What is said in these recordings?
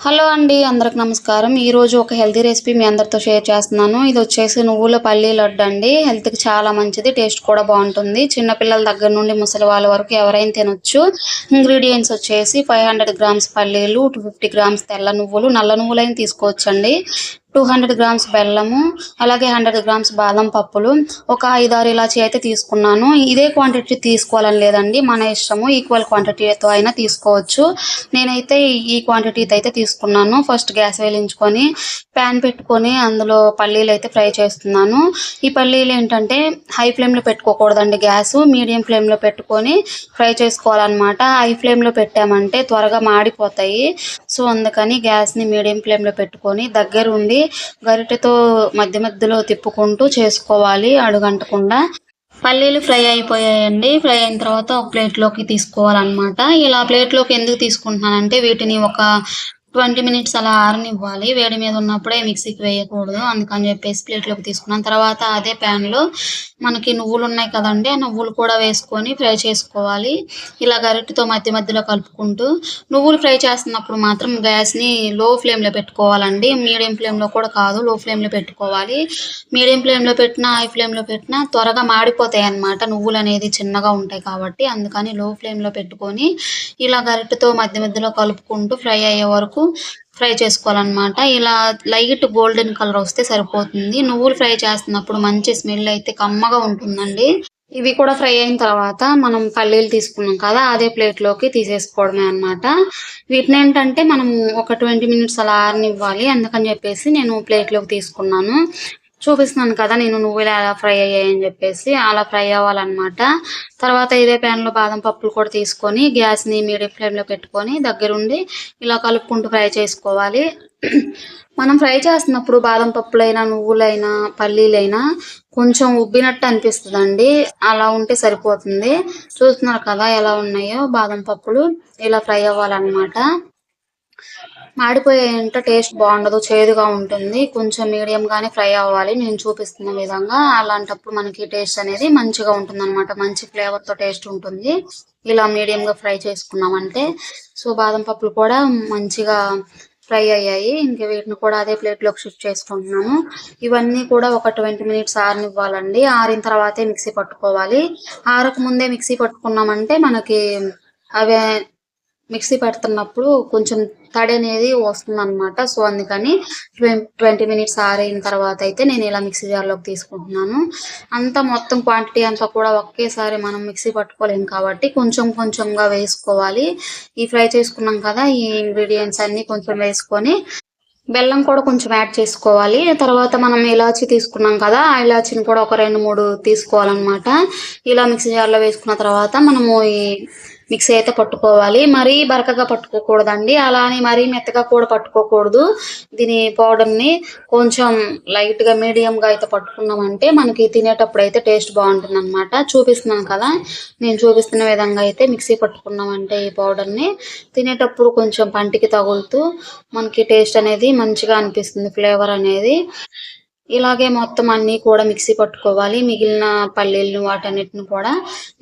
Hello అండి అందరికి నమస్కారం. ఈ రోజు ఒక హెల్తీ రెసిపీ మీ అందరితో షేర్ చేస్తున్నాను. ఇది వచ్చేసి నువ్వుల పల్లీ లడ్డు అండి. హెల్త్కి చాలా మంచిది టేస్ట్ కూడా బాగుంటుంది. చిన్నపిల్లల దగ్గర నుండి ముసలి వాళ్ళ వరకు ఎవరైనా తినొచ్చు. ఇంగ్రీడియంట్స్ వచ్చేసి ఫైవ్ హండ్రెడ్ గ్రామ్స్ పల్లీలు టూ ఫిఫ్టీ గ్రామ్స్ తెల్ల నువ్వులు నల్ల నువ్వులైన తీసుకోవచ్చండి. టూ హండ్రెడ్ గ్రామ్స్ బెల్లము అలాగే హండ్రెడ్ గ్రామ్స్ బాదం పప్పులు ఒక ఐదారు ఇలాచి అయితే తీసుకున్నాను. ఇదే క్వాంటిటీ తీసుకోవాలని లేదండి మన ఇష్టము ఈక్వల్ క్వాంటిటీతో అయినా తీసుకోవచ్చు. నేనైతే ఈ క్వాంటిటీతో అయితే తీసుకున్నాను. ఫస్ట్ గ్యాస్ వేలించుకొని ప్యాన్ పెట్టుకొని అందులో పల్లీలు అయితే ఫ్రై చేస్తున్నాను. ఈ పల్లీలు ఏంటంటే హై ఫ్లేమ్లో పెట్టుకోకూడదండి గ్యాస్ మీడియం ఫ్లేమ్లో పెట్టుకొని ఫ్రై చేసుకోవాలన్నమాట. హై ఫ్లేమ్లో పెట్టామంటే త్వరగా మాడిపోతాయి. సో అందుకని గ్యాస్ని మీడియం ఫ్లేమ్లో పెట్టుకొని దగ్గరుండి గరిటెతో మధ్య మధ్యలో తిప్పుకుంటూ చేసుకోవాలి అడుగంటకుండా. పల్లీలు ఫ్రై అయిపోయాయండి. ఫ్రై అయిన తర్వాత ఒక ప్లేట్లోకి తీసుకోవాలన్నమాట. ఇలా ప్లేట్లోకి ఎందుకు తీసుకుంటున్నానంటే వీటిని ఒక ట్వంటీ మినిట్స్ అలా ఆరనివ్వాలి. వేడి మీద ఉన్నప్పుడే మిక్సీకి వేయకూడదు. అందుకని చెప్పేసి ప్లేట్లోకి తీసుకున్నాను. తర్వాత అదే ప్యాన్లో మనకి నువ్వులు ఉన్నాయి కదండి ఆ నువ్వులు కూడా వేసుకొని ఫ్రై చేసుకోవాలి. ఇలా గరిటతో మధ్య మధ్యలో కలుపుకుంటూ నువ్వులు ఫ్రై చేస్తున్నప్పుడు మాత్రం గ్యాస్ని లో ఫ్లేమ్లో పెట్టుకోవాలండి. మీడియం ఫ్లేమ్లో కూడా కాదు లో ఫ్లేమ్లో పెట్టుకోవాలి. మీడియం ఫ్లేమ్లో పెట్టినా హై ఫ్లేమ్లో పెట్టినా త్వరగా మాడిపోతాయి అన్నమాట. నువ్వులు అనేది చిన్నగా ఉంటాయి కాబట్టి అందుకని లో ఫ్లేమ్లో పెట్టుకొని ఇలా గరిటతో మధ్య మధ్యలో కలుపుకుంటూ ఫ్రై అయ్యే వరకు ఫ్రై చేసుకోవాలన్నమాట. ఇలా లైట్ గోల్డెన్ కలర్ వస్తే సరిపోతుంది. నువ్వులు ఫ్రై చేస్తున్నప్పుడు మంచి స్మెల్ అయితే కమ్మగా ఉంటుందండి. ఇవి కూడా ఫ్రై అయిన తర్వాత మనం పల్లీలు తీసుకున్నాం కదా అదే ప్లేట్లోకి తీసేసుకోవడమే అన్నమాట. వీటిని ఏంటంటే మనం ఒక ట్వంటీ మినిట్స్ అలా ఆరనివ్వాలి. అందుకని చెప్పేసి నేను ప్లేట్లోకి తీసుకున్నాను. చూపిస్తున్నాను కదా నేను నువ్వులు ఎలా ఫ్రై అయ్యాయని చెప్పేసి అలా ఫ్రై అవ్వాలన్నమాట. తర్వాత ఇదే ప్యాన్లో బాదం పప్పులు కూడా తీసుకొని గ్యాస్ని మీడియం ఫ్లేమ్లో పెట్టుకొని దగ్గరుండి ఇలా కలుపుకుంటూ ఫ్రై చేసుకోవాలి. మనం ఫ్రై చేస్తున్నప్పుడు బాదం పప్పులైనా నువ్వులైనా పల్లీలైనా కొంచెం ఉబ్బినట్టు అనిపిస్తుందండి. అలా ఉంటే సరిపోతుంది. చూస్తున్నారు కదా ఎలా ఉన్నాయో బాదం పప్పులు. ఇలా ఫ్రై అవ్వాలన్నమాట. మాడిపోయేంత టేస్ట్ బాగుండదు చేదుగా ఉంటుంది. కొంచెం మీడియం గానే ఫ్రై అవ్వాలి. నేను చూపిస్తున్న విధంగా అలాంటప్పుడు మనకి టేస్ట్ అనేది మంచిగా ఉంటుంది అనమాట మంచి ఫ్లేవర్తో టేస్ట్ ఉంటుంది. ఇలా మీడియం గా ఫ్రై చేసుకున్నామంటే సో బాదం పప్పులు కూడా మంచిగా ఫ్రై అయ్యాయి. ఇంక వీటిని కూడా అదే ప్లేట్లోకి షిఫ్ట్ చేసుకుంటున్నాను. ఇవన్నీ కూడా ఒక ట్వంటీ మినిట్స్ ఆరనివ్వాలండి. ఆరిన తర్వాతే మిక్సీ పట్టుకోవాలి. ఆరక ముందే మిక్సీ పట్టుకున్నామంటే మనకి అవే మిక్సీ పెడుతున్నప్పుడు కొంచెం తడి అనేది వస్తుంది అనమాట సో అందుకని ట్వంటీ మినిట్స్ ఆరిన తర్వాత అయితే నేను ఇలా మిక్సీ జార్లోకి తీసుకుంటున్నాను. అంతా మొత్తం క్వాంటిటీ అంతా కూడా ఒకేసారి మనం మిక్సీ పట్టుకోలేం కాబట్టి కొంచెం కొంచెంగా వేసుకోవాలి. ఈ ఫ్రై చేసుకున్నాం కదా ఈ ఇంగ్రీడియంట్స్ అన్ని కొంచెం వేసుకొని బెల్లం కూడా కొంచెం యాడ్ చేసుకోవాలి. తర్వాత మనం ఇలాచి తీసుకున్నాం కదా ఆ ఇలాచిని కూడా ఒక రెండు మూడు తీసుకోవాలన్నమాట. ఇలా మిక్సీ జార్లో వేసుకున్న తర్వాత మనము ఈ మిక్సీ అయితే పట్టుకోవాలి. మరీ బరకగా పట్టుకోకూడదండి. అలానే మరీ మెత్తగా కూడా పట్టుకోకూడదు. దీని పౌడర్ని కొంచెం లైట్గా మీడియంగా అయితే పట్టుకున్నామంటే మనకి తినేటప్పుడు అయితే టేస్ట్ బాగుంటుంది అనమాట చూపిస్తున్నాను కదా. నేను చూపిస్తున్న విధంగా అయితే మిక్సీ పట్టుకున్నామంటే ఈ పౌడర్ని. తినేటప్పుడు కొంచెం పంటికి తగులుతూ మనకి టేస్ట్ అనేది మంచిగా అనిపిస్తుంది ఫ్లేవర్ అనేది. ఇలాగే మొత్తం అన్నీ కూడా మిక్సీ పట్టుకోవాలి. మిగిలిన పల్లీలను వాటన్నిటిని కూడా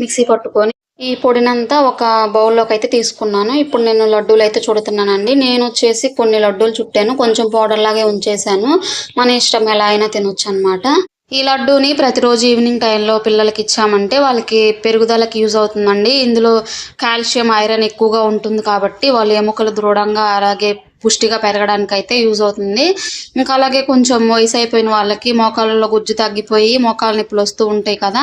మిక్సీ పట్టుకొని ఈ పొడినంతా ఒక బౌల్లోకి అయితే తీసుకున్నాను. ఇప్పుడు నేను లడ్డూలు అయితే చుడుతున్నానండి. నేను వచ్చేసి కొన్ని లడ్డూలు చుట్టాను. కొంచెం పౌడర్ లాగే ఉంచేసాను మన ఇష్టం ఎలా అయినా తినొచ్చు అనమాట ఈ లడ్డూని ప్రతిరోజు ఈవినింగ్ టైంలో పిల్లలకి ఇచ్చామంటే వాళ్ళకి పెరుగుదలకి యూజ్ అవుతుందండి. ఇందులో కాల్షియం ఐరన్ ఎక్కువగా ఉంటుంది కాబట్టి వాళ్ళు ఎముకలు దృఢంగా అలాగే పుష్టిగా పెరగడానికి అయితే యూజ్ అవుతుంది. ఇంకా అలాగే కొంచెం వయసు అయిపోయిన వాళ్ళకి మోకాళ్ళలో గుజ్జు తగ్గిపోయి మోకాళ్ళ నొప్పులు వస్తూ ఉంటాయి కదా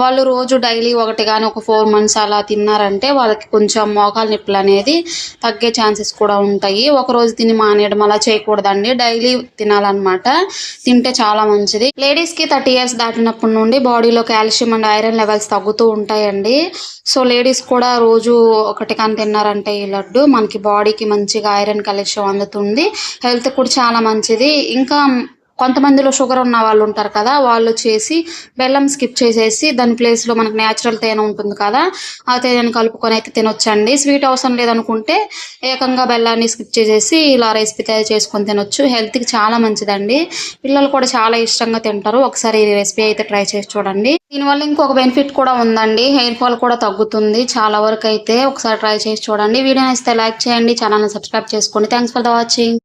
వాళ్ళు రోజు డైలీ ఒకటి కానీ ఒక ఫోర్ మంత్స్ అలా తిన్నారంటే వాళ్ళకి కొంచెం మోకాళ్ళ నొప్పులు అనేది తగ్గే ఛాన్సెస్ కూడా ఉంటాయి. ఒక రోజు తిని మానేయడం అలా చేయకూడదండి. డైలీ తినాలన్నమాట. తింటే చాలా మంచిది. లేడీస్కి థర్టీ ఇయర్స్ దాటినప్పటి నుండి బాడీలో కాల్షియం అండ్ ఐరన్ లెవెల్స్ తగ్గుతూ ఉంటాయండి. సో లేడీస్ కూడా రోజు ఒకటి కానీ తిన్నారంటే ఈ లడ్డు మనకి బాడీకి మంచిగా ఐరన్ కలెక్షన్ అందుతుంది. హెల్త్ కూడా చాలా మంచిది. ఇంకా కొంతమందిలో షుగర్ ఉన్న వాళ్ళు ఉంటారు కదా వాళ్ళు వచ్చేసి బెల్లం స్కిప్ చేసేసి దాని ప్లేస్లో మనకు నేచురల్ తేనె ఉంటుంది కదా ఆ తేనెని కలుపుకొని అయితే తినొచ్చండి. స్వీట్ అవసరం లేదనుకుంటే ఏకంగా బెల్లాన్ని స్కిప్ చేసేసి ఇలా రెసిపీ తయారు చేసుకొని తినొచ్చు. హెల్త్కి చాలా మంచిదండి. పిల్లలు కూడా చాలా ఇష్టంగా తింటారు. ఒకసారి ఈ రెసిపీ అయితే ట్రై చేసి చూడండి. దీనివల్ల ఇంకొక బెనిఫిట్ కూడా ఉందండి. హెయిర్ ఫాల్ కూడా తగ్గుతుంది. చాలా వరకు అయితే ఒకసారి ట్రై చేసి చూడండి. వీడియో నచ్చితే లైక్ చేయండి. ఛానల్ని సబ్స్క్రైబ్ చేసుకోండి థ్యాంక్స్ ఫర్ ద వాచింగ్